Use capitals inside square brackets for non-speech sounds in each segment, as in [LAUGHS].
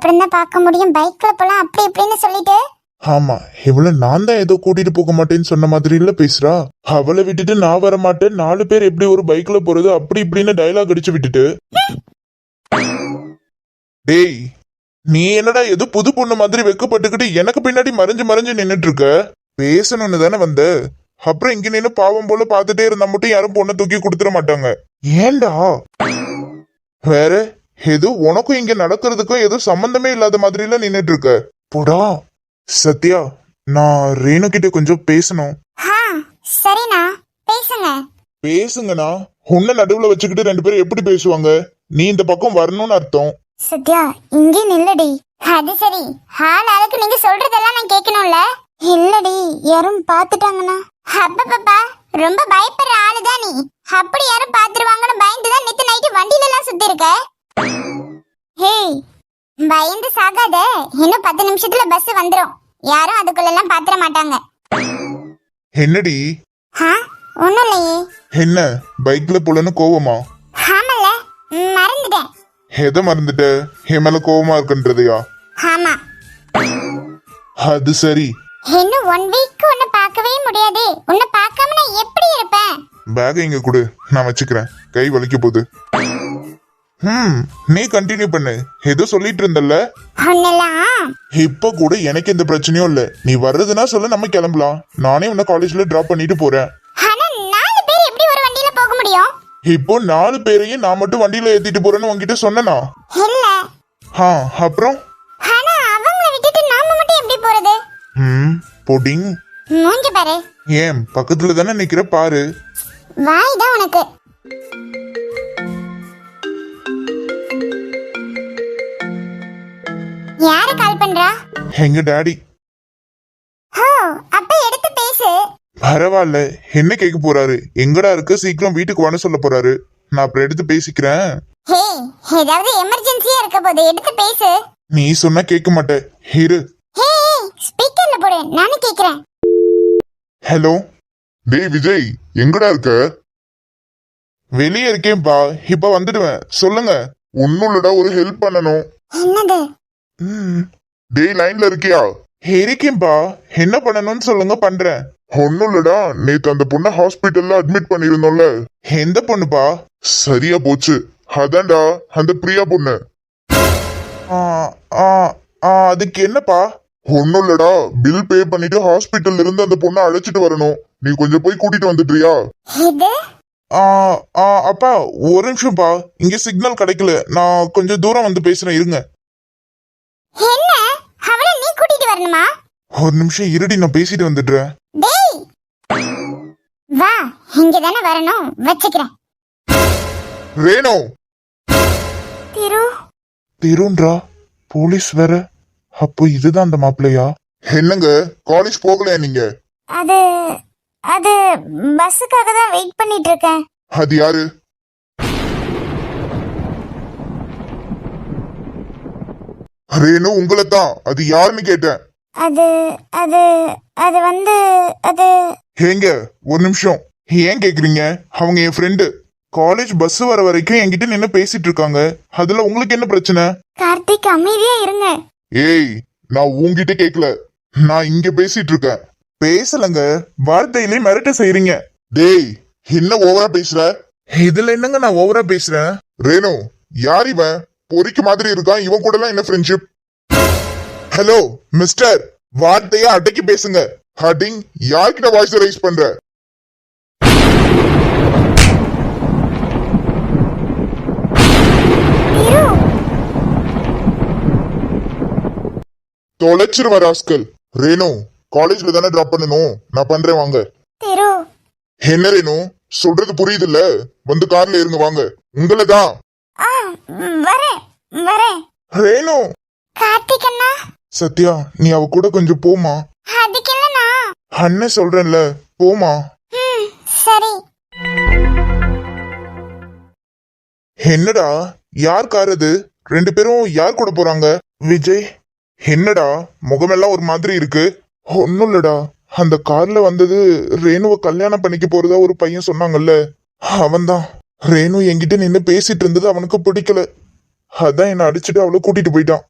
அப்புறம் தான் பார்க்க முடியும். பைக்ல போலாம் அப்படி இப்படின்னு சொல்லிட்டு. ஆமா இவள நான் தான் ஏதோ கூட்டிட்டு போக மாட்டேன்னு சொன்ன மாதிரி இல்ல பேசுறா. அவளை விட்டுட்டு நான் வர மாட்டேன். நாலு பேர் எப்படி ஒரு பைக்ல போறது அப்படி இப்படின்னு டயலாக் அடிச்சு விட்டுட்டு. டேய் நீ என்னடா ஏதோ புது பொண்ணு மாதிரி வெக்கப்பட்டுக்கிட்டு எனக்கு பின்னாடி மறைஞ்சு மறைஞ்சு நின்னுட்டு இருக்க? பேசணும்னு தானே வந்த. அப்புறம் இங்க நின்னு பாவம் போல பாத்துட்டே இருந்தா மட்டும் யாரும் பொண்ணை தூக்கி கொடுத்துட மாட்டாங்க. ஏன்டா? வேற? ஏதோ உனக்கும் இங்க நடக்கிறதுக்கும் ஏதோ சம்பந்தமே இல்லாத மாதிரில நின்னுட்டு இருக்க போடா. சத்யா நான் ரேணு கிட்ட கொஞ்சம் பேசணும். ஆ சரிண்ணா. பேசுங்க. பேசுங்கண்ணா. உன்ன நடுவுல வச்சுக்கிட்டு ரெண்டு பேரும் எப்படி பேசுவாங்க? நீ இந்த பக்கம் வரணும்னு அர்த்தம். சத்யா இங்கே நில்லடி. அது சரி. ஆள் ஆளுக்கு நீங்க சொல்றதெல்லாம் நான் கேட்கணும்ல? இல்லடி யாரும் பாத்துட்டாங்கண்ணா அப்பப்பா ரொம்ப பயப்படுற ஆளுதான் நீ. அப்படி யாரும் பாத்துருவாங்கன்னு பயந்து தான் நேத்து நைட்டு வண்டியில எல்லாம் சுத்தி இருக்க ஹேய் பயந்து சாகாத. இன்னும் பத்து நிமிஷத்துல பஸ் வந்துரும். யாரும் அதுக்குள்ள எல்லாம் பாத்திர மாட்டாங்க. என்னடி? ஆ ஒண்ணும் இல்லையே. என்ன பைக்ல போலன்னு கோவமா? ஆமல்ல மறந்துட்டேன். எதை மறந்துட்ட? என் மேல கோவமா இருக்குன்றதையா? ஆமா. அது சரி. இன்னும் ஒன் வீக் உன்னை பார்க்கவே முடியாது. உன்னை பார்க்காம நான் எப்படி இருப்பேன்? பேக் இங்க கொடு. நான் வச்சுக்கிறேன். கை வலிக்க போகுது. ம் நீ கண்டினியூ பண்ணு. ஏதோ சொல்லிட்டு இருந்தல்ல? இப்ப கூட எனக்கு எந்த பிரச்சனையும் இல்ல. நீ வர்றதுன்னா சொல்ல நம்ம கிளம்பலாம். நானே உன்னை காலேஜ்ல டிராப் பண்ணிட்டு போறேன். இப்போ நாலு பேரையும் நான் மட்டும் வண்டியில ஏத்திட்டு போறேன்னு உன்கிட்ட சொன்னனா? ஆ அப்புறம்? ம் புடிங் மூஞ்ச பாரு. ஏன் பக்கத்துல தானே நிக்கிற பாரு. வாய் தான் உனக்கு. யாரு கால் பண்றா? எங்க டாடி. ஓ அப்ப எடுத்து பேசு. பரவாயில்ல என்ன கேட்க போறாரு? எங்கடா இருக்கு? சீக்கிரம் வீட்டுக்கு வான்னு சொல்ல போறாரு. நான் அப்புறம் எடுத்து பேசிக்கிறேன். ஹே ஏதாவது எமர்ஜென்சியா இருக்க போது எடுத்து பேசு. நீ சொன்னா கேட்க மாட்டேன். இரு. ஹே ஸ்பீக்கர்ல போடு. நானும் கேக்குறேன் ஹலோ. டேய் விஜய் எங்கடா இருக்க? வெளியே இருக்கேன்பா. இப்ப வந்துடுவேன். சொல்லுங்க. ஒன்னும் இல்லடா ஒரு ஹெல்ப் பண்ணணும். என்னது? ம். டேய் லைன்ல இருக்கியா? இருக்கேன்பா. என்ன பண்ணணும்னு சொல்லுங்க பண்றேன். ஒன்னும் இல்லடா நேத்து அந்த பொண்ணை ஹாஸ்பிட்டல்ல அட்மிட் பண்ணிருந்தோம்ல எந்த பொண்ணுப்பா? சரியா போச்சு. அதான்டா அந்த பிரியா பொண்ணு. ஆ, ஆ, ஆ, அதுக்கு என்னப்பா? ஒன்னும் இல்லடா பில் பே பண்ணிட்டு ஹாஸ்பிட்டல்ல இருந்து அந்த பொண்ணை அழைச்சிட்டு வரணும். நீ கொஞ்சம் போய் கூட்டிட்டு வந்துடுறியா இது ஆ, ஆ, அப்பா ஒரு நிமிஷம்ப்பா. இங்க சிக்னல் கிடைக்கல. நான் கொஞ்சம் தூரம் வந்து பேசுறேன் இருங்க. என்ன? அவளை நீ கூட்டிட்டு வரணுமா? ஒரு நிமிஷம் இருடி நான் பேசிட்டு வந்துடுறேன். டேய்! வா இங்க தானே வரணும். வச்சுக்கிறேன். ரேணு! திரு. திருன்றா? போலீஸ் வேற. அப்போ இதுதான் அந்த மாப்பிள்ளையா? என்னங்க? காலேஜ் போகலையா நீங்க? அது அது பஸ்ஸுக்காக தான் வெயிட் பண்ணிட்டு இருக்கேன். அது யாரு? ரேணு உங்களை தான் அது யாருன்னு கேட்டேன். அது அது அது வந்து அது ஏங்க ஒரு நிமிஷம். ஏன் கேக்குறீங்க? அவங்க என் ஃப்ரெண்டு காலேஜ் பஸ் வர வரைக்கும் என்கிட்ட நின்னு பேசிட்டு இருக்காங்க. அதுல உங்களுக்கு என்ன பிரச்சனை? கார்த்திக் அமைதியா இருங்க. ஏய் நான் உன்கிட்ட கேக்கல. நான் இங்க பேசிட்டு இருக்கேன். பேசலங்க. வார்த்தையிலே மிரட்ட செய்றீங்க. டேய் என்ன ஓவரா பேசுற? இதுல என்னங்க நான் ஓவரா பேசுறேன்? ரேணு யார் இவன்? பொறிக்கு மாதிரி இருக்கான். இவன் கூட எல்லாம் என்ன ஃப்ரெண்ட்ஷிப் ஹலோ மிஸ்டர் வார்த்தைய அடக்கி பேசுங்க. ஹட்டிங் யார்கிட்ட வாய்ஸ் ரைஸ் பண்ற? தொலைச்சிருவ ராஸ்கல். ரேணு காலேஜ்ல தானே டிராப் பண்ணணும். நான் பண்றேன் வாங்க. என்ன ரேணு? சொல்றது புரியுதுல்ல? வந்து கார்ல இருங்க வாங்க. உங்களை தான் வரேன் வரேன். ரேணு! கார்த்திக் அண்ணா சத்யா நீ அவ கூட கொஞ்சம் போமா அதுக்கு இல்லைண்ணா அண்ணன் சொல்றேன்ல போமா ம் சரி. என்னடா யார் கார் அது? ரெண்டு பேரும் யார் கூட போறாங்க? விஜய் என்னடா முகமெல்லாம் ஒரு மாதிரி இருக்கு. ஒன்னும் இல்லடா அந்த கார்ல வந்தது ரேணுவை கல்யாணம் பண்ணிக்க போறதா ஒரு பையன் சொன்னாங்கல்ல அவன்தான். ரேணு என்கிட்ட நின்று பேசிட்டு இருந்தது அவனுக்கு பிடிக்கல. அதான் என்னை அடிச்சுட்டு அவளை கூட்டிட்டு போயிட்டான்.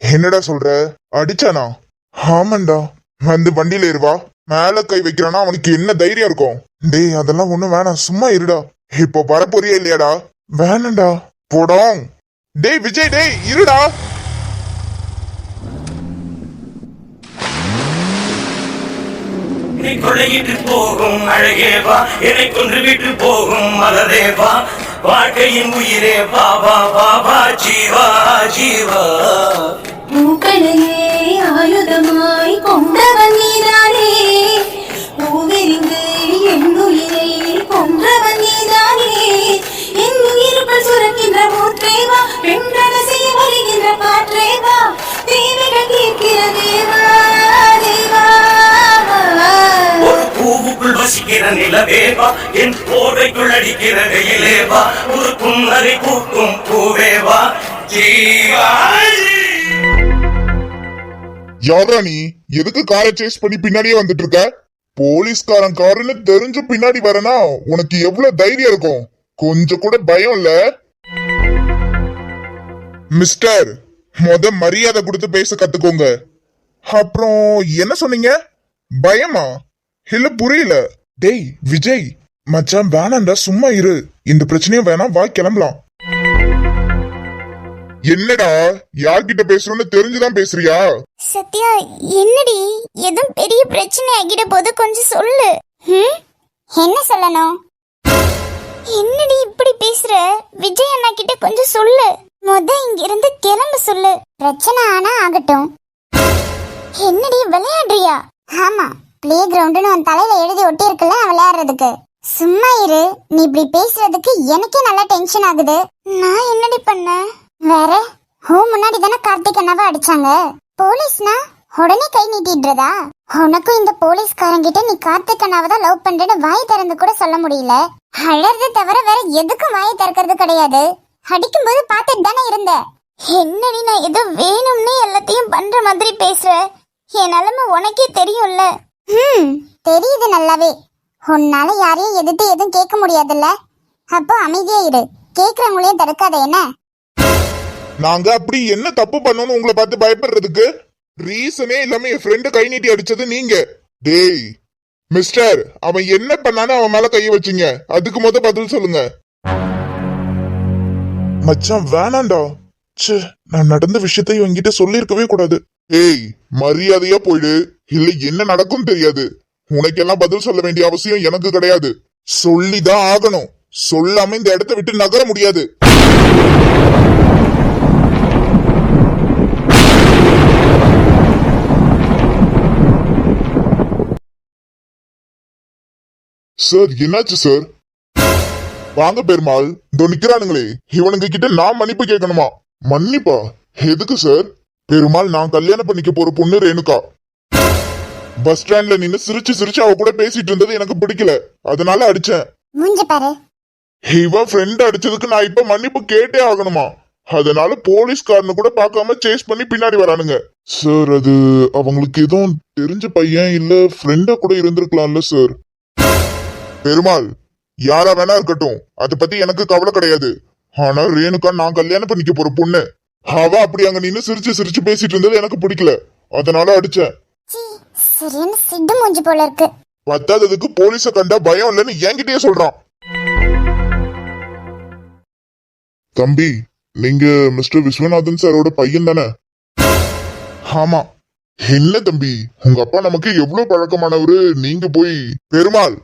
என்னடா சொல்ற? அடிச்சானா? ஆமாண்டா. வந்து வண்டியில ஏறுவா மேல கை வைக்கிறானா அவனுக்கு என்ன தைரியம் இருக்கும்? டேய் அதெல்லாம் ஒண்ணும் வேணாம். சும்மா இருடா. இப்போ வரப்போறியா இல்லையாடா? வேணாம்டா போடும் டேய் விஜய் டேய் இருடா. நீ கொள்ளையிட்டு போகும் அழகேவா என்னை கொன்று விட்டு போகும் மலரேவா வாழ்க்கையின் உயிரே பாபா பாபா ஜீவா ஜீவா. மூக்களையே ஆயுதமாய் கொண்டவன் நீதானே. பூவெறிந்து என் உயிரை கொன்றவன் நீதானே. என் உயிருக்குள் சுரக்கின்ற மூற்றேவா பெண்கள் செய்ய வருகின்ற காற்றேவா தேவைகள் தீர்க்கிற தேவா பூவுக்குள் வசிக்கிற என் போதைக்குள் அடிக்கிற வெயிலேவா? ஒரு புன்னரை பூக்கும் பூவேவா? ஜீவா யாரா நீ? எதுக்கு காரை சேஸ் பண்ணி பின்னாடியே வந்துட்டு இருக்க போலீஸ்காரன் காருன்னு தெரிஞ்சு பின்னாடி வரனா? உனக்கு எவ்வளவு தைரியம் இருக்கும்? கொஞ்சம் கூட பயம் இல்ல? மிஸ்டர் முத மரியாதை கொடுத்து பேச கத்துக்கோங்க. அப்புறம் என்ன சொன்னீங்க? பயமா? இல்ல புரியல. டேய் விஜய் மச்சான் வேணாண்டா சும்மா இரு. இந்த பிரச்சனையும் வேணாம் வா கிளம்பலாம். என்னடா யார்கிட்ட பேசுறோம்னு தெரிஞ்சுதான் பேசுறியா? சத்யா என்னடி? எதுவும் பெரிய பிரச்சனை ஆகிட போது கொஞ்சம் சொல்லு. ம்? என்ன சொல்லணும்? என்னடி இப்படி பேசுற? விஜய் அண்ணா கிட்ட கொஞ்சம் சொல்லு. முத இங்க இருந்து கிளம்ப சொல்லு. பிரச்சனை ஆனா ஆகட்டும். என்னடி விளையாடுறியா? ஆமா. பிளே கிரவுண்டுன்னு உன் தலையில எழுதி ஒட்டி இருக்குல்ல விளையாடுறதுக்கு. சும்மா இரு நீ இப்படி பேசுறதுக்கு எனக்கே நல்லா டென்ஷன் ஆகுது. நான் என்னடி பண்ணேன் வேற ஹோ முன்னாடி தானே கார்த்திக் அண்ணாவை அடிச்சாங்க. போலீஸ்னா உடனே கை நீட்டிடுறதா? உனக்கும் இந்த போலீஸ்காரங்கிட்ட நீ கார்த்திக் அண்ணாவை தான் லவ் பண்றேன்னு வாய் திறந்து கூட சொல்ல முடியல. அழறது தவிர வேற எதுக்கும் வாய் திறக்கிறது கிடையாது. அடிக்கும்போது பார்த்துட்டு தானே இருந்த. என்னடி நான் ஏதோ வேணும்னே எல்லாத்தையும் பண்ற மாதிரி பேசுற? என் நிலைமை உனக்கே தெரியும்ல. ம் தெரியுது நல்லாவே. உன்னால யாரையும் எதிர்த்து எதுவும் கேட்க முடியாதுல்ல. அப்போ அமைதியா இரு. கேக்குறவங்களையும் தடுக்காத என்ன? நாங்க அப்படி என்ன தப்பு பண்ணோம்னு உங்களை பார்த்து பயப்படுறதுக்கு? ரீசனே இல்லாம என் ஃப்ரெண்டு கை நீட்டி அடிச்சது நீங்க. டேய் மிஸ்டர் அவன் என்ன பண்ணானு அவன் மேல கைய வச்சீங்க. அதுக்கு முத பதில் சொல்லுங்க. மச்சான் வேணாண்டா ச்சே நான் நடந்த விஷயத்தை இவங்கிட்ட சொல்லியிருக்கவே கூடாது. ஏய் மரியாதையா போயிடு. இல்ல என்ன நடக்கும் தெரியாது. உனக்கெல்லாம் பதில் சொல்ல வேண்டிய அவசியம் எனக்கு கிடையாது. சொல்லிதான் ஆகணும். சொல்லாம இந்த இடத்த விட்டு நகர முடியாது. சார் என்னாச்சு சார்? வாங்க பெருமாள். இதோ நிக்கிறானுங்களே. இவனுங்க கிட்ட நான் மன்னிப்பு கேட்கணுமா? மன்னிப்பா? எதுக்கு சார்? பெருமாள் நான் கல்யாணம் பண்ணிக்க போற பொண்ணு ரேணுகா. பஸ் ஸ்டாண்ட்ல நின்னு சிரிச்சு சிரிச்சு அவ கூட பேசிட்டு இருந்தது எனக்கு பிடிக்கல. அதனால அடிச்சேன். மூஞ்சி பாரு. இவன் ஃப்ரெண்ட் அடிச்சதுக்கு நான் இப்ப மன்னிப்பு கேட்டே ஆகணுமா? அதனால போலீஸ்காரனு கூட பார்க்காம சேஸ் பண்ணி பின்னாடி வரானுங்க. சார் அது அவங்களுக்கு எதுவும் தெரிஞ்ச பையன் இல்ல ஃப்ரெண்டா கூட இருந்திருக்கலாம்ல சார் பெருமாள் யாரா வேணா இருக்கட்டும். அத பத்தி எனக்கு கவலை கிடையாது. ஆனா ரேணுகா நான் கல்யாணம் பண்ணிக்க போற பொண்ணு. அவ அப்படி அங்க நின்னு சிரிச்சு சிரிச்சு பேசிட்டு இருந்தது எனக்கு பிடிக்கல. அதனால அடிச்சேன். சரியான சிட்டு மூஞ்சி போல இருக்கு. பத்தாததுக்கு போலீஸ கண்டா பயம் இல்லைன்னு என்கிட்டயே சொல்றான். தம்பி நீங்க மிஸ்டர் விஸ்வநாதன் சாரோட பையன் தானே? ஆமா. என்ன தம்பி உங்க அப்பா நமக்கு எவ்வளவு பழக்கமானவரு? நீங்க போய் பெருமாள்.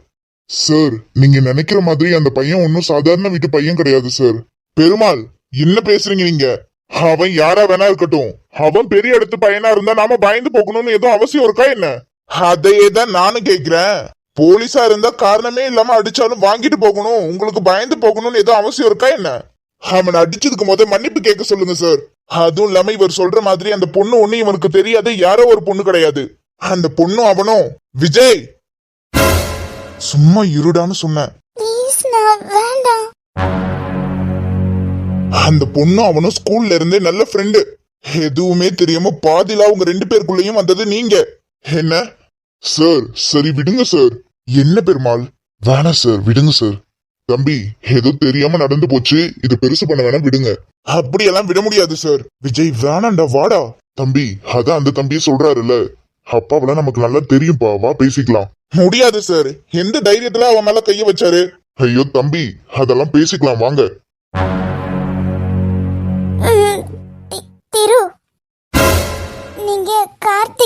சார் நீங்க நினைக்கிற மாதிரி அந்த பையன் ஒன்னும் சாதாரண வீட்டு பையன் கிடையாது சார். பெருமாள் என்ன பேசுறீங்க நீங்க? அவன் யாரா வேணா இருக்கட்டும். அவன் பெரிய இடத்து பையனா இருந்தா நாம பயந்து போகணும்னு எதுவும் அவசியம் இருக்கா என்ன? அதையே தான் நானும் கேக்குறேன். போலீஸா இருந்தா காரணமே இல்லாம அடிச்சாலும் வாங்கிட்டு போகணும். உங்களுக்கு பயந்து போகணும்னு எதுவும் அவசியம் இருக்கா என்ன? அவனை அடிச்சதுக்கு முத மன்னிப்பு கேட்க சொல்லுங்க சார் அதுவும் இல்லாம இவர் சொல்ற மாதிரி அந்த பொண்ணு ஒண்ணு இவனுக்கு தெரியாது யாரோ ஒரு பொண்ணு கிடையாது. அந்த பொண்ணும் அவனும் விஜய்! சும்மா இருடான்னு சொன்னேன். வேண்டாம். அந்த பொண்ணும் அவனும் ஸ்கூல்ல இருந்தே நல்ல ஃப்ரெண்டு எதுவுமே தெரியாம பாதியில அவங்க ரெண்டு பேருக்குள்ளேயும் வந்தது நீங்க. என்ன? சார் சரி விடுங்க சார் என்ன பெருமாள்? வேணாம் சார் விடுங்க சார் தம்பி ஏதோ தெரியாம நடந்து போச்சு. இது பெருசு பண்ண வேணாம் விடுங்க. அப்படியெல்லாம் விட முடியாது சார் விஜய் வேணாண்டா வாடா. தம்பி அதான் அந்த தம்பியே சொல்றாருல்ல. அப்பாவெல்லாம் நமக்கு நல்லா தெரியும்பா. வா பேசிக்கலாம். முடியாது சார் எந்த தைரியத்துல அவன் மேல கைய வச்சாரு? ஐயோ தம்பி அதெல்லாம் பேசிக்கலாம். வாங்க.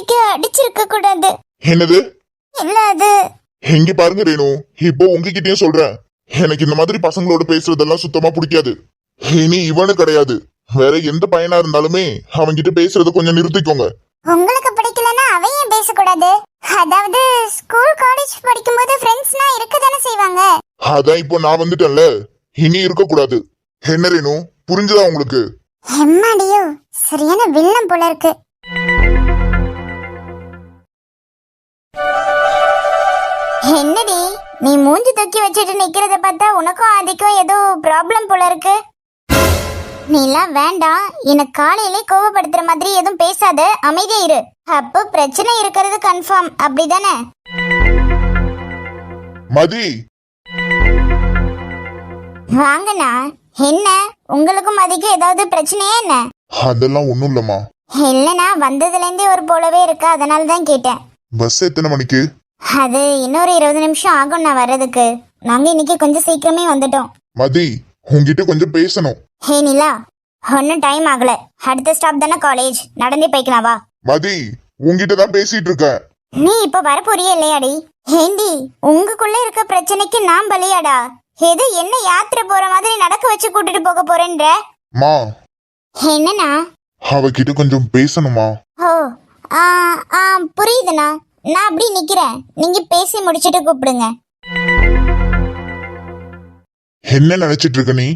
கார்த்திக்க அடிச்சிருக்க கூடாது. என்னது? இல்ல அது? எங்க பாருங்க ரேணு இப்போ உங்ககிட்டயும் சொல்றேன். எனக்கு இந்த மாதிரி பசங்களோட பேசுறதெல்லாம் சுத்தமா பிடிக்காது. இனி இவனு கிடையாது. வேற எந்த பையனா இருந்தாலுமே அவன்கிட்ட பேசுறத கொஞ்சம் நிறுத்திக்கோங்க. உங்களுக்கு பிடிக்கலன்னா அவன் ஏன் பேசக்கூடாது. அதாவது ஸ்கூல் காலேஜ் படிக்கும்போது ஃப்ரெண்ட்ஸ்னா இருக்க தானே செய்வாங்க. அதான் இப்போ நான் வந்துட்டேன்ல. இனி இருக்க கூடாது என்ன ரேணு புரிஞ்சுதா உங்களுக்கு? எம்மாடியோ சரியான வில்லம் போல இருக்கு. என்னடி நீ மூஞ்சி தூக்கி வச்சுட்டு நிக்கிறத பார்த்தா உனக்கும் அதுக்கும் ஏதோ ப்ராப்ளம் போல இருக்கு. நீலாம் வேண்டாம் எனக்கு காலையிலே கோவப்படுத்துற மாதிரி எதுவும் பேசாத அமைதியா இரு. அப்போ பிரச்சனை இருக்கிறது கன்ஃபார்ம் அப்படிதானே? மதி. வாங்கண்ணா என்ன? உங்களுக்கும் அதுக்கும் ஏதாவது பிரச்சனையா என்ன? அதெல்லாம் ஒண்ணும் இல்லம்மா. இல்லைண்ணா வந்ததுலேருந்தே ஒரு போலவே இருக்கு அதனால தான் கேட்டேன். பஸ் எத்தனை மணிக்கு? அது இன்னொரு இருபது நிமிஷம் ஆகும் நான் வர்றதுக்கு. நாங்க இன்னைக்கு கொஞ்சம் சீக்கிரமே வந்துட்டோம். மதி உன்கிட்ட கொஞ்சம் பேசணும். ஹே நிலா. ஒன்றும் டைம் ஆகல. அடுத்த ஸ்டாப் தானே காலேஜ் நடந்தே போய்க்கலாம் வா. மதி உன்கிட்ட தான் பேசிட்டு இருக்கேன் நீ இப்ப வர போறியே இல்லையாடி? ஏண்டி உங்களுக்குள்ள இருக்க பிரச்சனைக்கு நான் பலியாடா? ஏதோ என்ன யாத்திரை போற மாதிரி நடக்க வச்சு கூட்டிட்டு போக போறேன்ற? மா. என்னண்ணா? அவகிட்ட கொஞ்சம் பேசணுமா? ஓ ஆ ஆ புரியுதுண்ணா. நான் அப்படி நிக்கிறேன். நீங்க பேசி முடிச்சிட்டு கூப்பிடுங்க. என்ன நினைச்சிட்டு இருக்க நீ?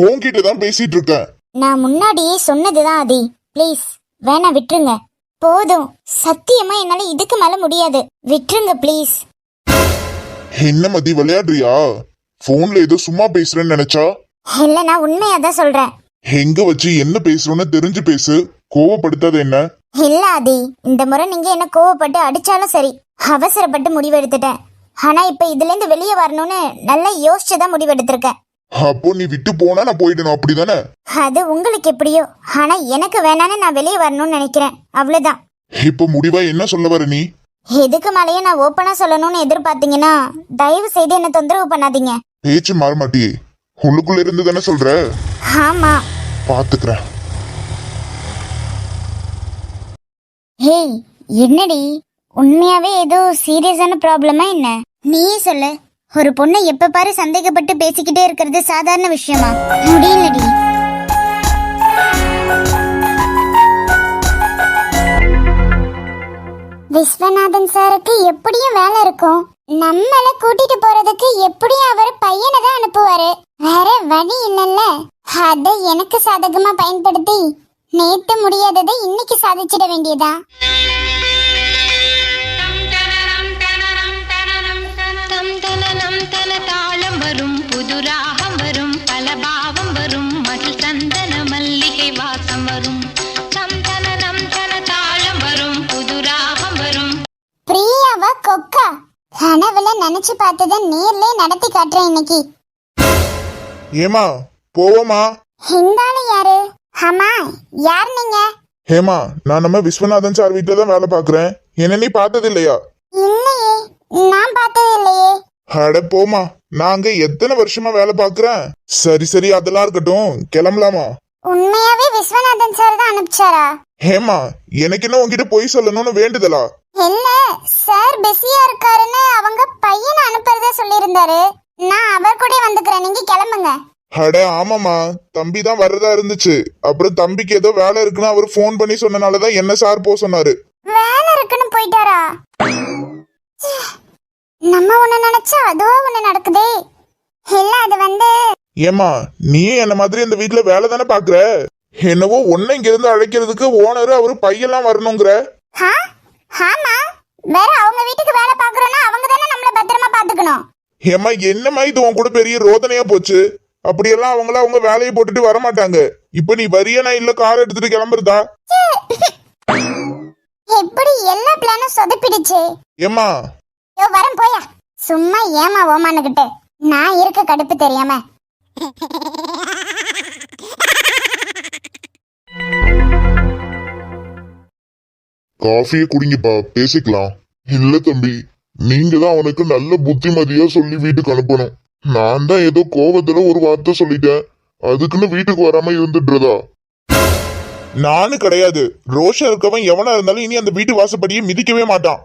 உன்கிட்ட தான் பேசிட்டு இருக்கேன் நான் முன்னாடியே சொன்னதுதான் அதி. ப்ளீஸ் வேணா விட்டுருங்க. போதும். சத்தியமா என்னால இதுக்கு மேல முடியாது. விட்டுருங்க ப்ளீஸ் என்ன மதி விளையாடுறியா? போன்ல ஏதோ சும்மா பேசுறேன்னு நினைச்சா? இல்ல நான் உண்மையா தான் சொல்றேன். எங்க வச்சு என்ன பேசுறோன்னு தெரிஞ்சு பேசு. கோவப்படுத்தாத என்ன? இல்ல ஆதி இந்த முறை நீங்க என்ன கோவப்பட்டு அடிச்சாலும் சரி அவசரப்பட்டு முடிவெடுத்துட்டேன். ஆனா இப்ப இதுல இருந்து வெளியே வரணும்னு நல்லா யோசிச்சுதான் முடிவெடுத்திருக்கேன் அப்போ நீ விட்டு போனா நான் போயிடணும் அப்படிதானே? அது உங்களுக்கு எப்படியோ ஆனா எனக்கு வேணான்னு நான் வெளியே வரணும்னு நினைக்கிறேன் அவ்வளவுதான். இப்ப முடிவா என்ன சொல்ல வர நீ? இதுக்கு மேலேயே நான் ஓப்பனா சொல்லணும்னு எதிர்பார்த்தீங்கன்னா தயவு செய்து என்ன தொந்தரவு பண்ணாதீங்க. பேச்சு மாற மாட்டியே. உள்ளுக்குள்ள இருந்து தானே சொல்ற? ஆமா. பாத்துக்கிறேன். ஹேய் என்னடி? உண்மையாவே ஏதோ சீரியஸான ப்ராப்ளமா என்ன? நீயே சொல்லு. ஒரு பொண்ணை எப்ப பாரு சந்தேகப்பட்டு பேசிக்கிட்டே இருக்கிறது சாதாரண விஷயமா? முடியலடி. விஸ்வநாதன் சாருக்கு எப்படியும் வேலை இருக்கும். நம்மள கூட்டிட்டு போறதுக்கு எப்படியும் அவர் பையனை தான் அனுப்புவாரு. வேற வழி இல்லைல்ல. அதை எனக்கு சாதகமா பயன்படுத்தி நேத்து முடியாததை இன்னைக்கு சாதிச்சிட வேண்டியதா? கனவுல நினைச்சு பார்த்ததை நேர்ல நடத்தி காட்டுறேன் இன்னைக்கு. ஏமா போவோமா ஹிந்தாலு யாரு? ஆமா யார் நீங்க? ஹேமா நான் நம்ம விஸ்வநாதன் சார் வீட்டுல தான் வேலை பாக்குறேன் என்ன நீ பார்த்தது இல்லையா இல்லையே நான் பார்த்தது இல்லையே அட போமா நான் அங்க எத்தனை வருஷமா வேலை பாக்குறேன் சரி சரி அதெல்லாம் இருக்கட்டும். கிளம்பலாமா? உண்மையாவே விஸ்வநாதன் சார் தான் அனுப்பிச்சாரா? ஹேமா எனக்கு என்ன உன்கிட்ட பொய் சொல்லணும்னு வேண்டுதலா? இல்ல சார் பிஸியா இருக்காருன்னு அவங்க பையனை அனுப்புறதா சொல்லியிருந்தாரு. நான் அவர் கூட வந்துக்கிறேன் நீங்க கிளம்புங்க. அட ஆமாமா தம்பி தான் வர்றதா இருந்துச்சு. அப்புறம் தம்பிக்கு ஏதோ வேலை இருக்குன்னு அவர் ஃபோன் பண்ணி சொன்னனாலதான் என்ன சார் போக சொன்னாரு. வேலை இருக்குன்னு போயிட்டாரா? நம்ம ஒண்ணு நினைச்சா அதுவா ஒண்ணு நடக்குதே. இல்ல அது வந்து ஏமா நீ என்ன மாதிரி இந்த வீட்ல வேலை தானே பாக்குற? என்னவோ ஒன்ன இங்க இருந்து அழைக்கிறதுக்கு ஓனர் அவரு பையெல்லாம் வரணுங்கிற? ஆமா. வேற அவங்க வீட்டுக்கு வேலை பாக்குறோம்னா அவங்க தானே நம்மள பத்திரமா பாத்துக்கணும். ஏமா என்னம்மா இது உன் கூட பெரிய ரோதனையா போச்சு? அப்படியெல்லாம் அவங்கள அவங்க வேலையை போட்டுட்டு வர மாட்டாங்க இப்ப நீ வரியா நான் இல்ல கார் எடுத்துட்டு கிளம்புறதா? [LAUGHS] எப்படி எல்லா பிளானும் சொதப்பிடுச்சு? ஏமா யோ வரேன் போயா. சும்மா ஏமா ஓமானுகிட்டு நான் இருக்க கடுப்பு தெரியாம. காஃபியை குடிங்கப்பா பேசிக்கலாம். இல்ல தம்பி நீங்க தான் அவனுக்கு நல்ல புத்திமதியா சொல்லி வீட்டுக்கு அனுப்பணும். நான் தான் ஏதோ கோவத்துல ஒரு வார்த்தை சொல்லிட்டேன். அதுக்குன்னு வீட்டுக்கு வராம இருந்துடுறதா நானும் கிடையாது. ரோஷா இருக்கவன் எவனா இருந்தாலும் இனி அந்த வீட்டு வாசப்படியே மிதிக்கவே மாட்டான்.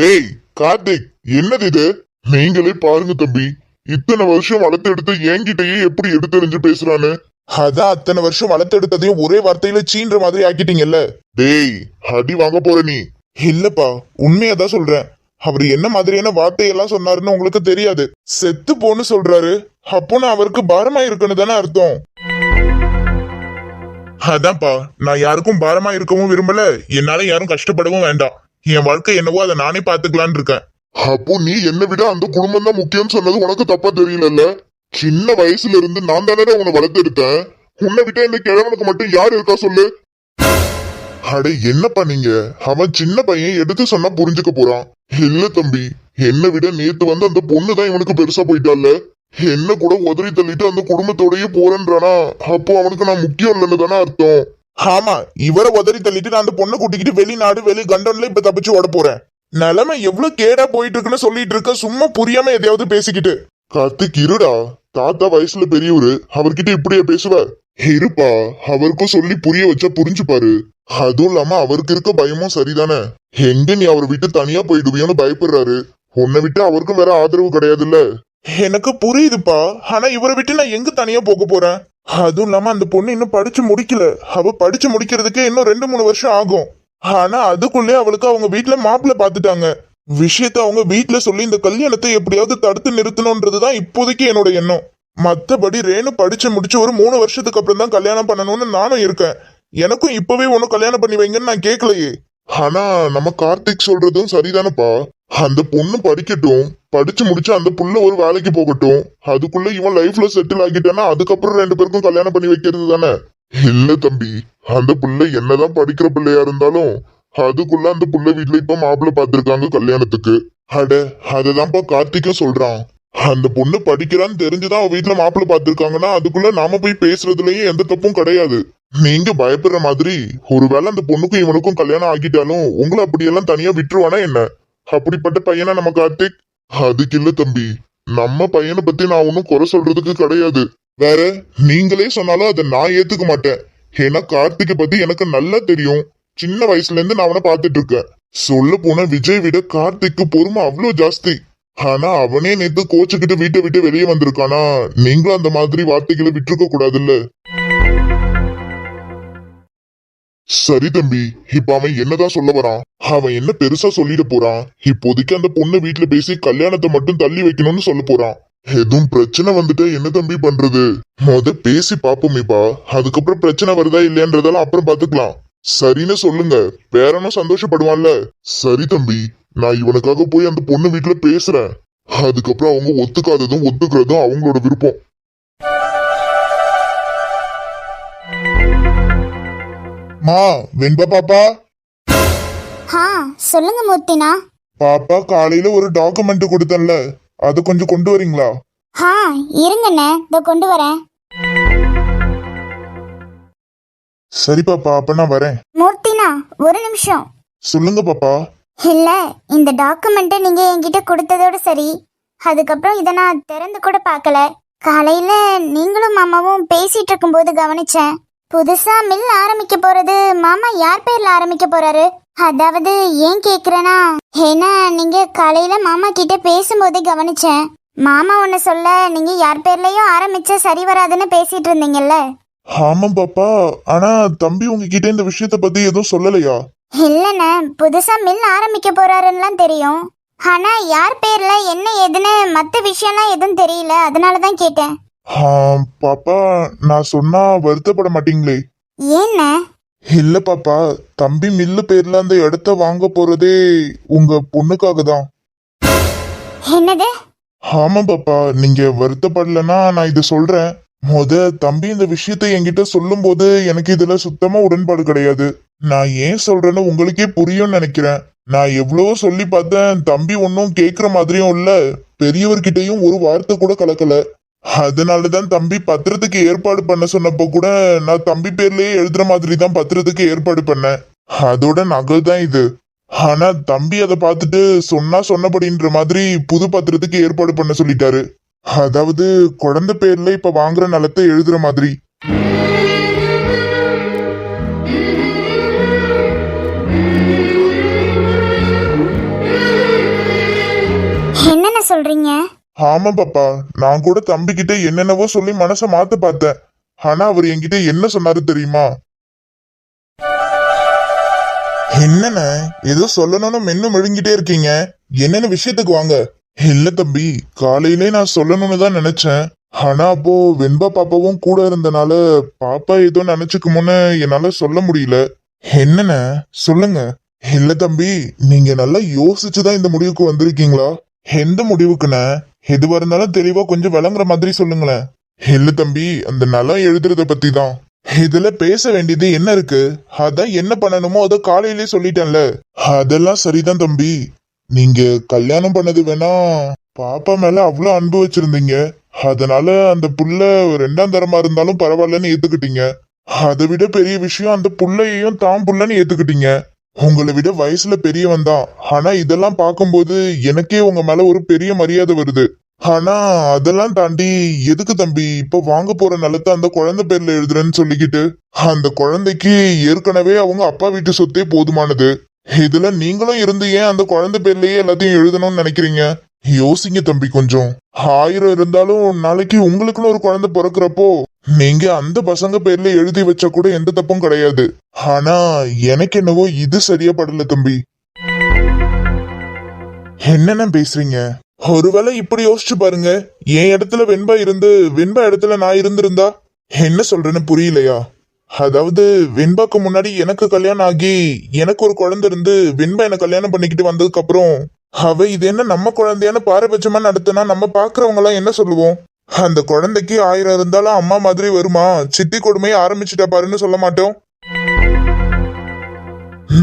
டேய் கார்த்திக் என்னது இது? நீங்களே பாருங்க தம்பி இத்தனை வருஷம் வளர்த்து எடுத்து என்கிட்டயே எப்படி எடுத்தெறிஞ்சு பேசுறான்னு அதான் அத்தனை வருஷம் வளர்த்து எடுத்ததையும் ஒரே வார்த்தையில சீன்ற மாதிரி ஆக்கிட்டீங்கல்ல? டேய் அடி வாங்க போற நீ. இல்லப்பா உண்மையா தான் சொல்றேன். அவர் என்ன மாதிரியான வார்த்தையெல்லாம் சொன்னாருன்னு உங்களுக்கு தெரியாது. செத்து போன்னு சொல்றாரு. அப்போ நான் அவருக்கு பாரமா இருக்குன்னு தானே அர்த்தம். அதான்ப்பா நான் யாருக்கும் பாரமா இருக்கவும் விரும்பல. என்னால யாரும் கஷ்டப்படவும் வேண்டாம். என் வாழ்க்கை என்னவோ அதை நானே பாத்துக்கலான் இருக்கேன். அப்போ நீ என்னை விட அந்த குடும்பம் தான் முக்கியம் சொன்னது உனக்கு தப்பா தெரியலல்ல? சின்ன வயசுல இருந்து நான் தானே உன்னை வளர்த்தெடுத்தேன். உன்னை விட்ட இந்த கிழவனுக்கு மட்டும் யார் இருக்கா சொல்லு? அட என்னப்பா நீங்க? அவன் சின்ன பையன் எடுத்து சொன்னா புரிஞ்சுக்க போறான். இல்ல தம்பி என்னை விட நேத்து வந்து அந்த பொண்ணு தான் இவனுக்கு பெருசா போயிட்டால என்ன கூட உதறி தள்ளிட்டு அந்த குடும்பத்தோடயே போறேன்றானா. அப்போ அவனுக்கு நான் முக்கியம் இல்லைன்னு தானே அர்த்தம். ஆமா இவரை உதறி தள்ளிட்டு நான் அந்த பொண்ணை கூட்டிக்கிட்டு வெளிநாடு வெளி கண்டன்ல இப்ப தப்பிச்சு ஓட போறேன். நிலைமை எவ்வளவு கேடா போயிட்டு இருக்குன்னு சொல்லிட்டு இருக்க சும்மா புரியாம எதையாவது பேசிக்கிட்டு. கார்த்திக் இருடா. தாத்தா வயசுல பெரியவரு. அவர்கிட்ட இப்படியே பேசுவ இருப்பா அவருக்கும் சொல்லி புரிய வச்சா புரிஞ்சுப்பாரு. அதுவும் இல்லாம அவருக்கு இருக்க பயமும் சரிதானே? எங்க நீ அவரை விட்டு தனியா போயிடுவியோன்னு பயப்படுறாரு. உன்னை விட்டு அவருக்கும் வேற ஆதரவு கிடையாதுல்ல? எனக்கு புரியுதுப்பா. ஆனா இவரை விட்டு நான் எங்க தனியா போக போறேன்? அதுவும் இல்லாம அந்த பொண்ணு இன்னும் படிச்சு முடிக்கல. அவ படிச்சு முடிக்கிறதுக்கு இன்னும் ரெண்டு மூணு வருஷம் ஆகும். ஆனா அதுக்குள்ளே அவளுக்கு அவங்க வீட்டுல மாப்பிள்ள பாத்துட்டாங்க. விஷயத்த அவங்க வீட்டுல சொல்லி இந்த கல்யாணத்தை எப்படியாவது தடுத்து நிறுத்தணும்ன்றதுதான் இப்போதைக்கு என்னோட எண்ணம். மத்தபடி ரேணு படிச்சு முடிச்சு ஒரு மூணு வருஷத்துக்கு அப்புறம் தான் கல்யாணம் பண்ணணும்னு நானும் இருக்கேன். எனக்கும் இப்பவே ஒன்னும் கல்யாணம் பண்ணி வைங்கன்னு நான் கேட்கலையே ஆனா நம்ம கார்த்திக் சொல்றதும் சரிதானப்பா. அந்த பொண்ணு படிக்கட்டும். படிச்சு முடிச்சு அந்த புள்ள ஒரு வேலைக்கு போகட்டும். அதுக்குள்ள இவன் லைஃப்ல செட்டில் ஆகிட்டானா அதுக்கப்புறம் ரெண்டு பேருக்கும் கல்யாணம் பண்ணி வைக்கிறது தானே? இல்ல தம்பி அந்த புள்ள என்னதான் படிக்கிற பிள்ளையா இருந்தாலும் அதுக்குள்ள அந்த புள்ள வீட்டுல இப்ப மாப்பிள்ள பார்த்திருக்காங்க கல்யாணத்துக்கு. அட அததான்ப்பா கார்த்திக்கும் சொல்றான். அந்த பொண்ணு படிக்கிறான்னு தெரிஞ்சுதான் அவ வீட்டுல மாப்பிள்ள பார்த்திருக்காங்கன்னா அதுக்குள்ள நாம போய் பேசுறதுலயும் எந்த தப்பும் கிடையாது. நீங்க பயப்படுற மாதிரி ஒருவேளை அந்த பொண்ணுக்கும் இவனுக்கும் கல்யாணம் ஆகிட்டாலும் உங்களை அப்படியெல்லாம் தனியா விட்டுருவானா என்ன? அப்படிப்பட்ட பையனா நம்ம கார்த்திக்? அதுக்கு இல்ல தம்பி. நம்ம பையனை பத்தி நான் ஒன்னும் குறை சொல்றதுக்கு கிடையாது. வேற நீங்களே சொன்னாலும் அதை நான் ஏத்துக்க மாட்டேன். ஏன்னா கார்த்திகை பத்தி எனக்கு நல்லா தெரியும். சின்ன வயசுல இருந்து நான் அவனை பார்த்துட்டு இருக்கேன். சொல்ல போன விஜய் விட கார்த்திக்கு பொறுமை அவ்வளவு ஜாஸ்தி. ஆனா அவனே நேத்து கோச்சுக்கிட்டு வீட்டை விட்டு வெளியே வந்திருக்கானா? நீங்களும் அந்த மாதிரி வார்த்தைகளை விட்டுருக்க கூடாதுல்ல? சரி தம்பி இப்ப அவன் என்னதான் சொல்ல வரான்? அவன் என்ன பெருசா சொல்லிட போறான்? இப்போதைக்கு அந்த பொண்ணு வீட்டுல பேசி கல்யாணத்தை மட்டும் தள்ளி வைக்கணும்னு சொல்ல போறான். எதுவும் பிரச்சனை வந்துட்டா என்ன தம்பி பண்றது? முத பேசி பாப்போமேப்பா அதுக்கப்புறம் பிரச்சனை வருதா இல்லையான்றதெல்லாம் அப்புறம் பாத்துக்கலாம். சரின்னு சொல்லுங்க. பேரனும் சந்தோஷப்படுவான்ல? சரி தம்பி. நான் இவனுக்காக போய் அந்த பொண்ணு வீட்டுல பேசுறேன். அதுக்கப்புறம் அவங்க ஒத்துக்காததும் ஒத்துக்கிறதும் அவங்களோட விருப்பம். மா வெண்பா பாப்பா? ஆ சொல்லுங்க மூர்த்தினா. பாப்பா காலையில ஒரு டாக்குமெண்ட் கொடுத்தேன்ல. அது கொஞ்சம் கொண்டு வரீங்களா? ஆ இருங்கண்ணே இதோ கொண்டு வரேன். சரி பாப்பா அப்ப நான் வரேன். மூர்த்தினா ஒரு நிமிஷம். சொல்லுங்க பாப்பா. இல்ல இந்த டாக்குமெண்ட்டை நீங்க என்கிட்ட கொடுத்ததோட சரி. அதுக்கப்புறம் இதை நான் திறந்து கூட பார்க்கல. காலையில நீங்களும் மாமாவும் பேசிட்டு இருக்கும்போது கவனிச்சேன். புதுசா மில் ஆரம்பிக்க போறது மாமா யார் பேர்ல ஆரம்பிக்க போறாரு? அதாவது ஏன் கேட்குறேன்னா ஏன்னா நீங்க காலையில மாமா கிட்ட பேசும்போதே கவனிச்சேன். மாமா ஒன்னு சொல்ல நீங்க யார் பேர்லயும் ஆரம்பித்தா சரி வராதுன்னு பேசிட்டு இருந்தீங்கல்ல? ஆமா பாப்பா ஆனா தம்பி உங்ககிட்ட இந்த விஷயத்த பத்தி எதுவும் சொல்லலையா? இல்லண்ணே புதுசா மில் ஆரம்பிக்க போறாருன்னுலாம் தெரியும். ஆனா யார் பேர்ல என்ன ஏதுன்னு மத்த விஷயம்லாம் எதுவும் தெரியல அதனால தான் கேட்டேன். ஆ, பாப்பா நான் சொன்னா வருத்தப்பட மாட்டீங்களே. ஏண்ணே? இல்ல பாப்பா தம்பி மில்லு பேர்ல அந்த இடத்த வாங்க போறதே உங்க பொண்ணுக்காக தான் என்னது? ஆமா பாப்பா நீங்க வருத்தப்படலன்னா நான் இதை சொல்றேன். முத தம்பி இந்த விஷயத்தை என்கிட்ட சொல்லும்போது எனக்கு இதுல சுத்தமா உடன்பாடு கிடையாது. நான் ஏன் சொல்றேன்னு உங்களுக்கே புரியும்னு நினைக்கிறேன். நான் எவ்வளவோ சொல்லி பார்த்தேன் தம்பி ஒன்னும் கேக்குற மாதிரியும் இல்ல. பெரியவர்கிட்டயும் ஒரு வார்த்தை கூட கலக்கல. அதனாலதான் தம்பி பத்திரத்துக்கு ஏற்பாடு பண்ண சொன்னப்போ கூட நான் தம்பி பேர்லயே எழுதுற மாதிரி தான் பத்திரத்துக்கு ஏற்பாடு பண்ணேன். அதோட நகல் தான் இது. ஆனா தம்பி அதை பார்த்துட்டு சொன்னா சொன்னபடின்ற மாதிரி புது பத்திரத்துக்கு ஏற்பாடு பண்ண சொல்லிட்டாரு. அதாவது குழந்தை பேர்ல இப்ப வாங்குற நிலத்தை எழுதுற மாதிரி. சொல்றீங்க? ஆமா பாப்பா. நான் கூட தம்பி கிட்ட என்னென்னவோ சொல்லி மனச மாத்த பார்த்தேன். ஆனா அவர் என்கிட்ட என்ன சொன்னாரு தெரியுமா? என்னண்ண ஏதோ சொல்லணும்னு மென்னு மெழுங்கிட்டே இருக்கீங்க. என்னென்ன விஷயத்துக்கு வாங்க? இல்ல தம்பி. காலையிலே நான் சொல்லணும்னு தான் நினைச்சேன். ஆனா அப்போ வெண்பா பாப்பாவும் கூட இருந்தனால பாப்பா ஏதோ நினைச்சுக்குமோன்னு என்னால சொல்ல முடியல. என்னண்ண சொல்லுங்க. இல்ல தம்பி. நீங்க நல்லா யோசிச்சுதான் இந்த முடிவுக்கு வந்திருக்கீங்களா? எந்த முடிவுக்குண்ணே? எதுவா இருந்தாலும் தெளிவா கொஞ்சம் விளங்குற மாதிரி சொல்லுங்களேன். இல்ல தம்பி அந்த நலம் எழுதுறத பத்தி தான் இதுல பேச வேண்டியது என்ன இருக்கு? அதான் என்ன பண்ணணுமோ அதை காலையிலே சொல்லிட்டேன்ல. அதெல்லாம் சரிதான் தம்பி. நீங்க கல்யாணம் பண்ணது வேணா பாப்பா மேல அவ்வளவு அன்பு வச்சிருந்தீங்க. அதனால அந்த புள்ள ரெண்டாம் தரமா இருந்தாலும் பரவாயில்லன்னு ஏத்துக்கிட்டீங்க. அதை விட பெரிய விஷயம் அந்த புள்ளையையும் தாம் புள்ளன்னு ஏத்துக்கிட்டீங்க. உங்களை விட வயசுல பெரியவன் தான் ஆனா இதெல்லாம் பார்க்கும்போது எனக்கே உங்க மேல ஒரு பெரிய மரியாதை வருது. ஆனா அதெல்லாம் தாண்டி எதுக்கு தம்பி இப்ப வாங்க போற நிலத்தை அந்த குழந்தை பேர்ல எழுதுறேன்னு சொல்லிக்கிட்டு அந்த குழந்தைக்கு ஏற்கனவே அவங்க அப்பா வீட்டு சொத்தே போதுமானது. இதுல நீங்களும் இருந்து ஏன் அந்த குழந்தை பேர்லயே எல்லாத்தையும் எழுதணும்னு நினைக்கிறீங்க? யோசிங்க தம்பி கொஞ்சம். ஆயிரம் இருந்தாலும் நாளைக்கு உங்களுக்குன்னு ஒரு குழந்தை பிறக்கிறப்போ நீங்க அந்த பசங்க பேர்ல எழுதி வச்சா கூட எந்த தப்பும் கிடையாது. ஆனா எனக்கு என்னவோ இது சரியா படல தம்பி. என்னென்ன பேசுறீங்க? ஒருவேளை இப்படி யோசிச்சு பாருங்க. என் இடத்துல வெண்பா இருந்து வெண்பா இடத்துல நான் இருந்திருந்தா? என்ன சொல்றேன்னு புரியலையா? அதாவது வெண்பாக்கு முன்னாடி எனக்கு கல்யாணம் ஆகி எனக்கு ஒரு குழந்தை இருந்து வெண்பா என்ன கல்யாணம் பண்ணிக்கிட்டு வந்ததுக்கு அப்புறம் அவ இது என்ன நம்ம குழந்தையான பாரபட்சமா நடத்தினா நம்ம பாக்குறவங்க எல்லாம் என்ன சொல்லுவோம்? அந்த குழந்தைக்கு ஆயிரம் இருந்தாலும் அம்மா மாதிரி வருமா? சித்தி கொடுமையை ஆரம்பிச்சுட்ட பாருன்னு சொல்ல மாட்டோம்.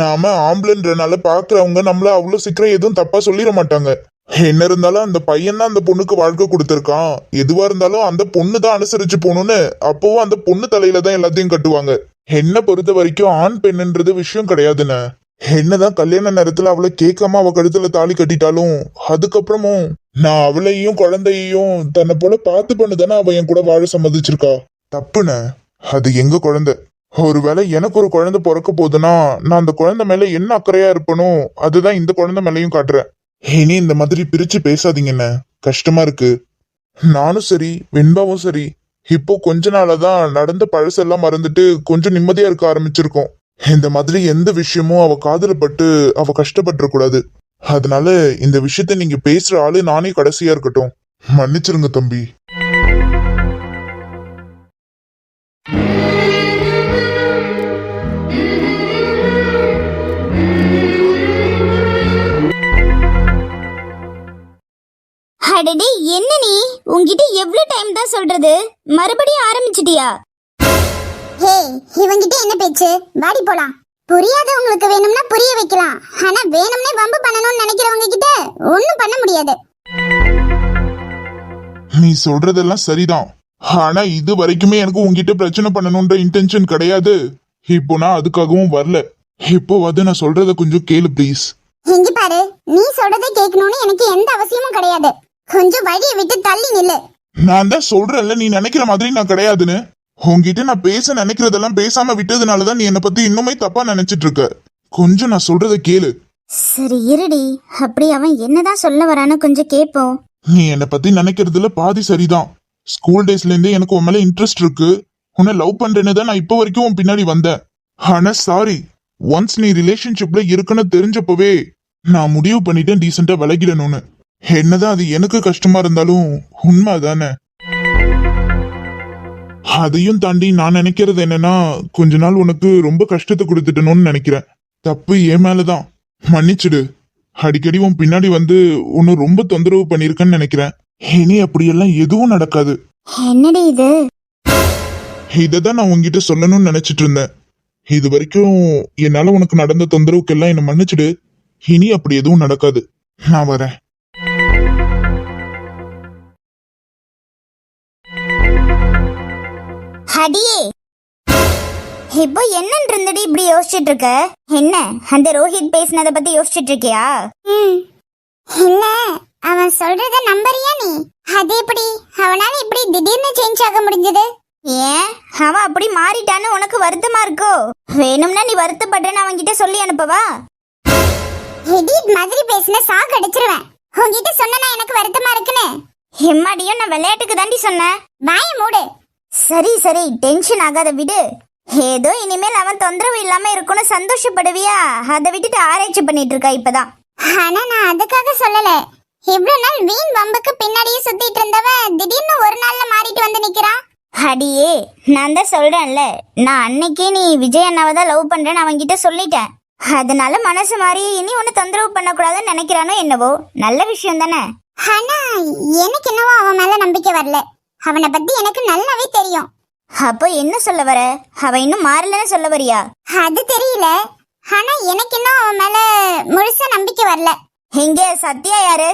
நாம ஆம்பளைன்றனால பாக்குறவங்க நம்மள அவ்வளவு சீக்கிரம் எதுவும் தப்பா சொல்லிட மாட்டாங்க. என்ன இருந்தாலும் அந்த பையன் தான் அந்த பொண்ணுக்கு வாழ்க்கை கொடுத்துருக்கான். எதுவா இருந்தாலும் அந்த பொண்ணு தான் அனுசரிச்சு போகணும்னு அப்பவும் அந்த பொண்ணு தலையில தான் எல்லாத்தையும் கட்டுவாங்க. என்ன பொறுத்த வரைக்கும் ஆண் பெண்ணுன்றது விஷயம் கிடையாதுண்ணே. என்னதான் கல்யாண நேரத்துல அவளை கேட்காம அவ கழுத்துல தாலி கட்டிட்டாலும் அதுக்கப்புறமும் நான் அவளையும் குழந்தையையும் தன்னை போல பார்த்து பண்ணுதானே அவ என் கூட வாழ சம்மதிச்சிருக்கா? தப்புண்ணே அது எங்க குழந்தை? ஒருவேளை எனக்கு ஒரு குழந்தை பிறக்க போகுதுன்னா நான் அந்த குழந்தை மேல என்ன அக்கறையா இருப்பனோ அதுதான் இந்த குழந்தை மேலையும் காட்டுறேன். இனி இந்த மாதிரி பிரிச்சு பேசாதீங்கண்ணே. கஷ்டமா இருக்கு. நானும் சரி வெண்பாவும் சரி. இப்போ கொஞ்ச நாளாதான் நடந்த பழசெல்லாம் மறந்துட்டு கொஞ்சம் நிம்மதியா இருக்க ஆரம்பிச்சிருக்கோம். இந்த மாதிரி எந்த விஷயமும் அவ காதுல பட்டு அவ கஷ்டப்பட்டுற கூடாது அதனால இந்த விஷயத்த நீங்க பேசுற ஆளு நானே கடைசியா இருக்கட்டும். மன்னிச்சிருங்க தம்பி. அடடி என்ன நீ? உன்கிட்ட எவ்வளவு டைம் தான் சொல்றது? மறுபடியும் ஆரம்பிச்சிட்டியா? ஹே இவங்கிட்ட என்ன பேச்சு? வாடி போலாம். புரியாதவங்களுக்கு வேணும்னா புரிய வைக்கலாம். ஆனா வேணும்னே வம்பு பண்ணணும்னு நினைக்கிறவங்க கிட்ட ஒண்ணும் பண்ண முடியாது. நீ சொல்றதெல்லாம் சரிதான். ஆனா இது வரைக்குமே எனக்கு உன்கிட்ட பிரச்சனை பண்ணணும்ன்ற இன்டென்ஷன் கிடையாது. இப்போ நான் அதுக்காகவும் வரல. இப்போ வந்து நான் சொல்றத கொஞ்சம் கேளு ப்ளீஸ் இங்க பாரு நீ சொல்றதை கேட்கணும்னு எனக்கு எந்த அவசியமும் கிடையாது. கொஞ்சம் வழியை விட்டு தள்ளி நில்லு. நான் தான் சொல்றேன்ல நீ நினைக்கிற மாதிரி நான் கிடையாதுன்னு. உன்கிட்ட நான் பேச நினைக்கிறதெல்லாம் பேசாம விட்டதுனாலதான் நீ என்னை பத்தி இன்னுமே தப்பா நினைச்சிட்டு இருக்க. கொஞ்சம் நான் சொல்றத கேளு. சரி இருடி. அப்படி அவன் என்னதான் சொல்ல வரான்னு கொஞ்சம் கேட்போம் நீ என்னை பத்தி நினைக்கிறதுல பாதி சரிதான். ஸ்கூல் டேஸ்ல இருந்தே எனக்கு உன் மேல இன்ட்ரெஸ்ட் இருக்கு. உன்னை லவ் பண்றேன்னு தான் நான் இப்போ வரைக்கும் உன் பின்னாடி வந்தேன். ஆனா சாரி ஒன்ஸ் நீ ரிலேஷன்ஷிப்ல இருக்குன்னு தெரிஞ்சப்பவே நான் முடிவு பண்ணிட்டேன் டீசெண்டா விலகிடணும்னு. என்னதான் அது எனக்கு கஷ்டமா இருந்தாலும் உண்மை தானே அதையும் தாண்டி நான் நினைக்கிறது என்னன்னா கொஞ்ச நாள் உனக்கு ரொம்ப கஷ்டத்தை கொடுத்துட்டணும்னு நினைக்கிறேன். தப்பு என் மேலதான். மன்னிச்சிடு. அடிக்கடி உன் பின்னாடி வந்து உன்னை ரொம்ப தொந்தரவு பண்ணிருக்கேன்னு நினைக்கிறேன். இனி அப்படியெல்லாம் எதுவும் நடக்காது. என்னடி இது? இததான் நான் உன்கிட்ட சொல்லணும்னு நினைச்சிட்டு இருந்தேன். இது வரைக்கும் என்னால உனக்கு நடந்த தொந்தரவுக்கெல்லாம் என்னை மன்னிச்சிடு. இனி அப்படி எதுவும் நடக்காது. நான் வரேன். அடியே. இப்போ என்னன்னு இருந்தடி இப்படி யோசிச்சுட்டு இருக்க என்ன அந்த ரோஹித் பேசினத பத்தி யோசிச்சுட்டு இருக்கியா இல்ல அவன் சொல்றத நம்பறியா நீ? அது எப்படி? அவனால இப்படி திடீர்னு சேஞ்ச் ஆக முடிஞ்சது? ஏன்? அவன் அப்படி மாறிட்டான்னு உனக்கு வருத்தமா இருக்கோ? வேணும்னா நீ வருத்தப்படுறேன்னு அவன்கிட்ட சொல்லி அனுப்பவா? இடியட் மாதிரி பேசின சாக்கு அடிச்சிருவேன். உன்கிட்ட சொன்னா எனக்கு வருத்தமா இருக்குன்னு? எம்மாடியும் நான் விளையாட்டுக்கு தாண்டி சொன்னேன். வாய மூடு. சரி சரி டென்ஷன் ஆகாத விடு. ஏதோ இனிமேல் அவன் தொந்தரவு இல்லாம இருக்கும்னு சந்தோஷப்படுவியா? அதை விட்டுட்டு ஆராய்ச்சி பண்ணிட்டு இருக்கா இப்பதான். ஆனா நான் அதுக்காக சொல்லல. இவ்வளவு நாள் வீண் வம்புக்கு பின்னாடியே சுத்திட்டு இருந்தவ திடீர்னு ஒரு நாள்ல மாறிட்டு வந்து நிக்கிறான். அடியே நான் தான் சொல்றேன்ல. நான் அன்னைக்கே நீ விஜய் அண்ணாவை தான் லவ் பண்றேன்னு அவன்கிட்ட சொல்லிட்டேன். அதனால மனசு மாறி இனி உன்னை தொந்தரவு பண்ணக்கூடாதுன்னு நினைக்கிறானோ என்னவோ? நல்ல விஷயம் தானே? ஆனா எனக்கு என்னவோ அவன் மேல நம்பிக்கை வரல. அவனை பத்தி எனக்கு நல்லாவே தெரியும். அப்போ என்ன சொல்ல வர? அவ இன்னும் மாறலன்னு சொல்ல வரியா? அது தெரியல. ஆனா எனக்கு இன்னும் அவன் மேல முழுசா நம்பிக்கை வரல. எங்க சத்யா யாரு?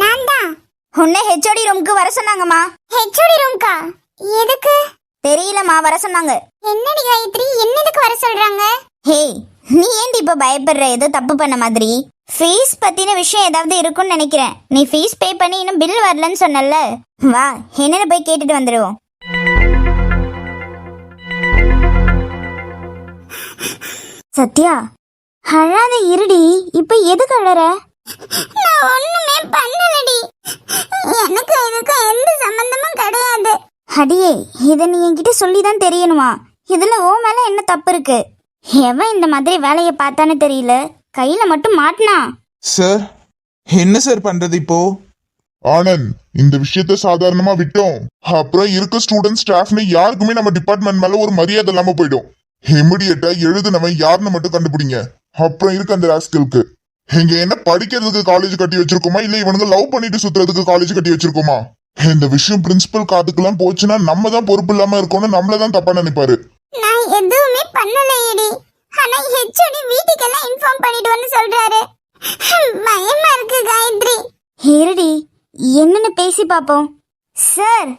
நான் தான். உன்னை ஹெச்ஓடி ரூமுக்கு வர சொன்னாங்கம்மா. ஹெச்ஓடி ரூம்க்கா எதுக்கு? தெரியலம்மா வர சொன்னாங்க. என்னடி காயத்ரி? என்னதுக்கு வர சொல்றாங்க? ஹே நீ ஏன்டி இப்ப பயப்படுற? ஏதோ தப்பு பண்ண மாதிரி? ஃபீஸ் பத்தின விஷயம் ஏதாவது இருக்கும்னு நினைக்கிறேன். நீ ஃபீஸ் பே பண்ணி இன்னும் பில் வரலன்னு சொன்னல வா என்னன்னு போய் கேட்டுட்டு வந்துடுவோம் சத்யா அழாத இருடி இப்ப எதுக்கு அழற? நான் ஒண்ணுமே பண்ணலடி. எனக்கு இதுக்கு எந்த சம்பந்தமும் கிடையாது. அடியே இத நீ என்கிட்ட சொல்லி தான் தெரியணுமா? இதுல ஓ மேல என்ன தப்பு இருக்கு? எவன் இந்த மாதிரி வேலையை பார்த்தான்னு தெரியல? கையில மட்டும் மாட்டினா? சார் என்ன சார் பண்றது இப்போ? ஆனந்த் இந்த விஷயத்த சாதாரணமா விட்டோம். அப்புறம் இருக்க ஸ்டூடெண்ட் ஸ்டாஃப்னு யாருக்குமே நம்ம டிபார்ட்மெண்ட் மேல ஒரு மரியாதை இல்லாம போயிடும். இமிடியட்டா எழுதுனவன் யாருன்னு மட்டும் கண்டுபிடிங்க. அப்புறம் இருக்கு அந்த ராஸ்கலுக்கு இங்க என்ன படிக்கிறதுக்கு காலேஜ் கட்டி வச்சிருக்கோமா? இல்ல இவனுங்க லவ் பண்ணிட்டு சுத்துறதுக்கு காலேஜ் கட்டி வச்சிருக்கோமா? இந்த விஷயம் பிரின்சிபல் காதுக்கெல்லாம் போச்சுன்னா நம்ம தான் பொறுப்பு இல்லாம இருக்கோம்னு நம்மள தான் தப்பா நினைப்பாரு. நான் எதுவுமே பண்ணலையேடி. ஆனா ஹெச்ஓடி வீட்டுக்கெல்லாம் இன்ஃபார்ம் பண்ணிடுவேன்னு சொல்றாரு. பயமா இருக்கு காயத்ரி. இருடி என்னன்னு பேசி பாப்போம் சார்